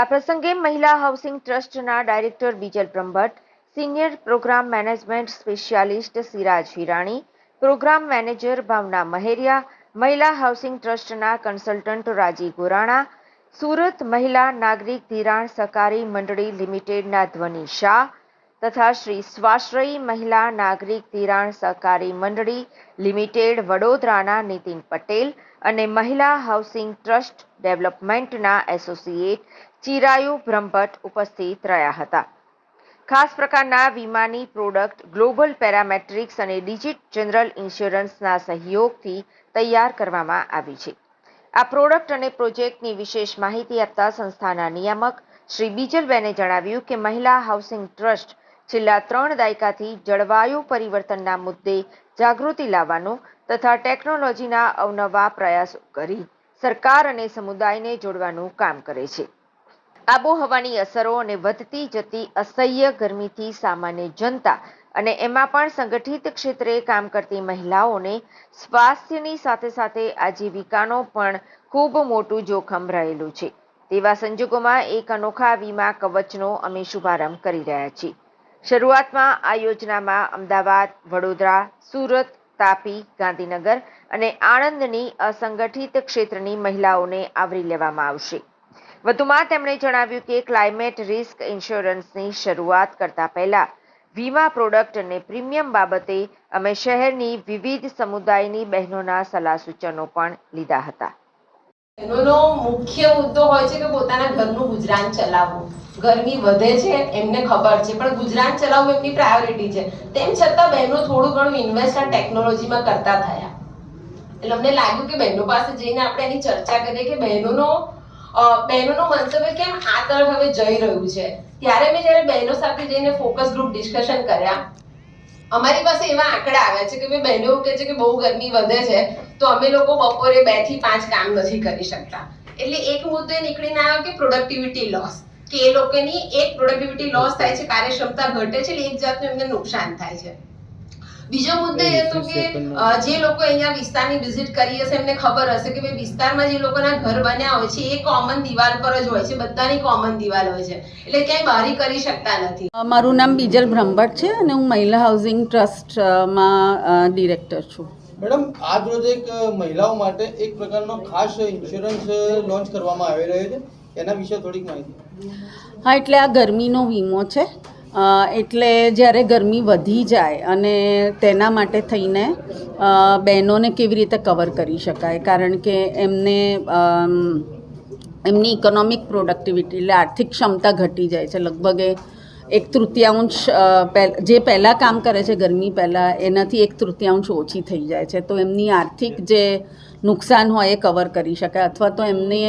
આ પ્રસંગે મહિલા હાઉસિંગ ટ્રસ્ટના director Bijal Brahmbhatt, senior program management specialist Siraj Hirani, program manager Bhavna Maheriya, Mahila housing ટ્રસ્ટના consultant રાજી ગોરાણા, સુરત મહિલા નાગરિક ધિરાણ સહકારી મંડળી લિમિટેડના ધ્વનિ શાહ તથા શ્રી સ્વાશ્રયી મહિલા નાગરિક ધિરાણ સહકારી મંડળી લિમિટેડ વડોદરાના નીતિન પટેલ અને મહિલા હાઉસિંગ ટ્રસ્ટ ડેવલપમેન્ટના એસોસિએટ ચિરાયુ બ્રહ્મભટ્ટ ઉપસ્થિત રહ્યા હતા. ખાસ પ્રકારના વીમાની પ્રોડક્ટ, ગ્લોબલ પેરામેટ્રિક્સ અને ડિજિટ જનરલ ઇન્સ્યોરન્સના સહયોગથી તૈયાર કરવામાં આવી છે. આ પ્રોડક્ટ અને પ્રોજેક્ટની વિશેષ માહિતી આપતા સંસ્થાના નિયામક શ્રી બીજલબેને જણાવ્યું કે મહિલા હાઉસિંગ ટ્રસ્ટ છેલ્લા ત્રણ દાયકાથી જળવાયુ પરિવર્તનના મુદ્દે જાગૃતિ લાવવાનો તથા ટેકનોલોજીના અવનવા પ્રયાસો કરી સરકાર અને સમુદાયને જોડવાનું કામ કરે છે. આબોહવાની અસરો અને વધતી જતી અસહ્ય ગરમીથી સામાન્ય જનતા અને એમાં પણ સંગઠિત ક્ષેત્રે કામ કરતી મહિલાઓને સ્વાસ્થ્યની સાથે સાથે આજીવિકાનો પણ ખૂબ મોટું જોખમ રહેલું છે. તેવા સંજોગોમાં એક અનોખા વીમા કવચનો અમે શુભારંભ કરી રહ્યા છીએ. શરૂઆતમાં આ યોજનામાં અમદાવાદ, વડોદરા, સુરત, તાપી, ગાંધીનગર અને આણંદની અસંગઠિત ક્ષેત્રની મહિલાઓને આવરી લેવામાં આવશે. વધુમાં તેમણે જણાવ્યું કે ક્લાઇમેટ રિસ્ક ઇન્સ્યોરન્સની શરૂઆત કરતા પહેલા વીમા પ્રોડક્ટ અને પ્રીમિયમ બાબતે અમે શહેરની વિવિધ સમુદાયની બહેનોના સલાહ સૂચનો પણ લીધા હતા. બહેનોનો મુખ્ય મુદ્દો હોય છે કે પોતાના ઘરનું ગુજરાન ચલાવવું. ગરમી વધે છે, એમને ખબર છે. પણ ગુજરાત ચલાવવું એમની પ્રાયોરિટી છે. તેમ છતાં બહેનો થોડું ઘણું ઇન્વેસ્ટ આ ટેકનોલોજીમાં કરતા થયા. એટલે અમને લાગ્યું કે બહેનો પાસે જઈને આપણે એની ચર્ચા કરીએ કે બહેનોનો બહેનોનું મંતવ્ય કેમ આ તરફ હવે જઈ રહ્યું છે? ત્યારે મેં જ્યારે બહેનો સાથે જઈને ફોકસ ગ્રુપ ડિસ્કશન કર્યા, અમારી પાસે એવા આંકડા આવ્યા છે કે ભાઈ બહેનો કહે છે કે બહુ ગરમી વધે છે, તો અમે લોકો બપોરે બેથી પાંચ કામ નથી કરી શકતા. એટલે એક મુદ્દો નીકળીને આવ્યો કે પ્રોડક્ટિવિટી લોસ કે એ લોકોની એક પ્રોડક્ટિવિટી લોસ થાય છે કાર્યક્ષમતા ઘટે છે એટલે એક જાતનું એમને નુકસાન થાય છે. બીજો મુદ્દો એ હતો કે જે લોકો અહીંયા વિસ્તારની વિઝિટ કરી હશે એમને ખબર હશે કે ભાઈ વિસ્તારમાં જે લોકોના ઘર બન્યા હોય છે એ કોમન દિવાલ પર જ હોય છે બધાની કોમન દિવાલ હોય છે. એટલે ક્યાંય બારી કરી શકતા નથી. મારું નામ બીજલ બ્રહ્મભટ્ટ છે અને હું મહિલા હાઉસિંગ ટ્રસ્ટમાં ડિરેક્ટર છું. મેડમ આજ રોજ એક મહિલાઓ માટે એક પ્રકારનો ખાસ ઇન્સ્યોરન્સ લોન્ચ કરવામાં આવી રહ્યો છે. એના વિશે થોડીક માહિતી. હા, એટલે આ ગરમીનો વીમો છે. એટલે જ્યારે ગરમી વધી જાય અને તેના માટે થઈને બહેનોને કેવી રીતે કવર કરી શકાય? કારણ કે એમને એમની ઇકોનોમિક પ્રોડક્ટિવિટી એટલે આર્થિક ક્ષમતા ઘટી જાય છે. લગભગ એ એક તૃતીયાંશ જે પહેલાં કામ કરે છે ગરમી પહેલાં, એનાથી એક તૃતીયાંશ ઓછી થઈ જાય છે. તો એમની આર્થિક જે નુકસાન હોય એ કવર કરી શકાય. અથવા તો એમને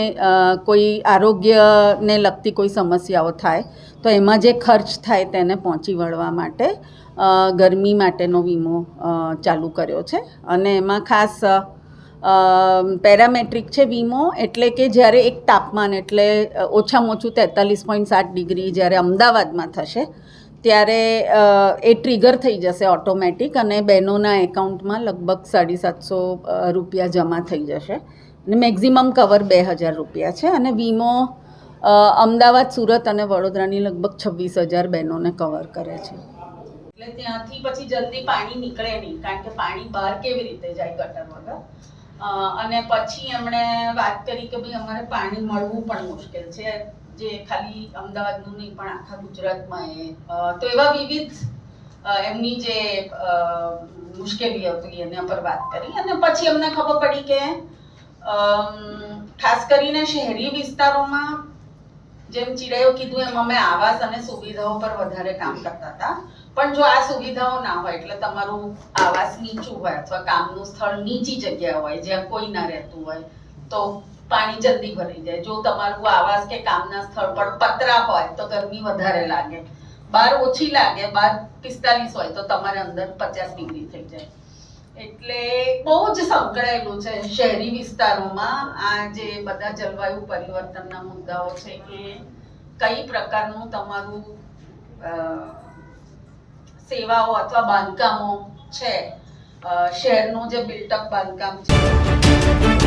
કોઈ આરોગ્યને લગતી કોઈ સમસ્યાઓ થાય, તો એમાં જે ખર્ચ થાય તેને પહોંચી વળવા માટે ગરમી માટેનો વીમો ચાલુ કર્યો છે. અને એમાં ખાસ પેરામેટ્રિક છે વીમો, એટલે કે જ્યારે એક તાપમાન, એટલે ઓછામાં ઓછું તેતાલીસ પોઈન્ટ સાત ડિગ્રી જ્યારે અમદાવાદમાં થશે, ત્યારે એ ટ્રિગર થઈ જશે ઓટોમેટિક અને બહેનોના એકાઉન્ટમાં લગભગ સાડી સાતસો રૂપિયા જમા થઈ જશે. અને મેક્ઝિમમ કવર બે હજાર રૂપિયા છે અને વીમો અમદાવાદ, સુરત અને વડોદરાની લગભગ છવ્વીસ હજાર બહેનોને કવર કરે છે. એટલે ત્યાંથી પછી જલ્દી પાણી નીકળે નહીં, કારણ કે પાણી બહાર કેવી રીતે જાય ગટર વગર? અને પછી એમણે વાત કરી કે ભાઈ અમારે પાણી મળવું પણ મુશ્કેલ છે. જે ખાલી અમદાવાદનું નહીં, પણ આખા ગુજરાતમાં એ. તો એવા વિવિધ એમની જે મુશ્કેલી હતી એના પર વાત કરી. અને પછી અમને ખબર પડી કે ખાસ કરીને શહેરી વિસ્તારોમાં જેમ ચિડાયો કીધું એમ અમે આવાસ અને સુવિધાઓ પર વધારે કામ કરતા હતા. પણ જો આ સુવિધાઓ ના હોય, એટલે તમારું આવાસ નીચું હોય અથવા કામનું સ્થળ નીચી જગ્યા હોય, જ્યાં કોઈ ના રહેતું હોય, તો પાણી જલ્દી ભરાઈ જાય. જો તમારું આવાસ કે કામના સ્થળ પર પતરા હોય, તો ગરમી વધારે લાગે. બહાર ઓછી લાગે બહાર પિસ્તાલીસ હોય, તો તમારે અંદર પચાસ ડિગ્રી થઈ જાય. એટલે બહુ જ સંકળાયેલું છે શહેરી વિસ્તારોમાં આ જે બધા જલવાયુ પરિવર્તનના મુદ્દાઓ છે કે કઈ પ્રકારનું તમારું સેવાઓ અથવા બાંધકામો છે શહેરનું જે બિલ્ટઅપ બાંધકામ છે.